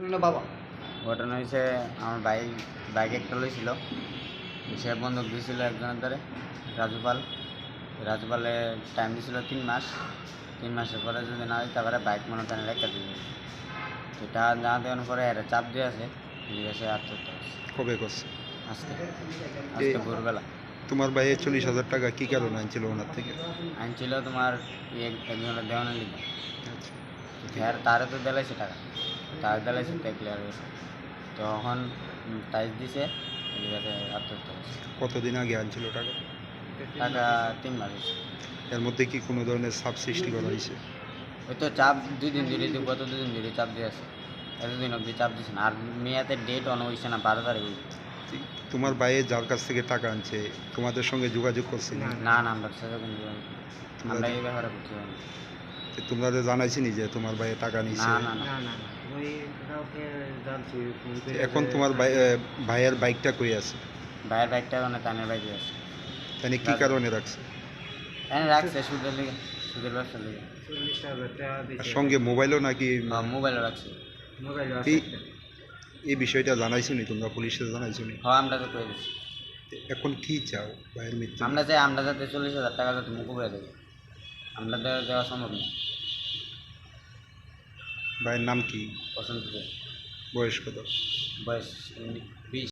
না বাবা। ঘটনা হয়েছে আমার বাইক বাইক একটা লইছিল। সে বন্ধু দিয়েছিল একজনের দ্বারে রাজুপাল। রাজুপালে টাইম দিয়েছিল তিন মাস। তিন মাসের পরে যদি না হয় তারপরে বাইক মনে করেন রেখে দিবে সেটা না দেওয়ার পরে এরা চাপ দিয়ে আছে দিয়ে সে আত্মহত্যা করছে। কবে করছে? আজকে। আজকে ভোরবেলা। তোমার ভাইয়ের চল্লিশ হাজার টাকা কি কারণে আনছিল ওনার থেকে? আনছিল তোমার একজনের দেওয়ানের লিখে আচ্ছা। আর তারে তো দিলাইছে টাকা। তার দিলাইছে তাই ক্লিয়ার হয়েছে তখন টাইস দিছে আত্মহত্যা করছে। কতদিন আগে আনছিল টাকা? টাকা তিন মাস এর মধ্যে কি কোনো ধরনের চাপ সৃষ্টি করা হয়েছে? ওই তো চাপ দুই দিন ধরে গত দুই দিন ধরে চাপ দিয়ে আছে। এতদিন অবধি চাপ দিছে না। আর মেয়াদের ডেট অন হয়েছে না বারো তারিখ তোমার ভাইয়ের যার কাছ থেকে টাকা আনছে তোমাদের সঙ্গে যোগাযোগ করছে না না না। আমরা আমরা এই ব্যাপারে যে তোমরা তো জানাইছিনি যে তোমার ভাইয়ের টাকা নিছে? না না না। না না এখন তোমার ভাইয়ের বাইকটা কই আছে? ভাইয়ের বাইকটা মানে কানের বাইকে আছে। তাহলে কি কারণে রাখছে? এনে রাখছে সুদের লিগে সুদের ব্যবসার লিগে। দিছে। সঙ্গে মোবাইলও নাকি? মোবাইলও রাখছে। মোবাইল এই এই বিষয়টা জানাইছনি তোমরা পুলিশে জানাইছনি? হ্যাঁ আমরা তো করে দিচ্ছি এখন কি চাও ভাইয়ের মৃত্যু? আমরা চাই আমরা যাতে চল্লিশ হাজার টাকা যাতে মুখ করে দেবো আমরা দেওয়া সম্ভব না। ভাইয়ের নাম কি? পছন্দ করে বয়স কত? বয়স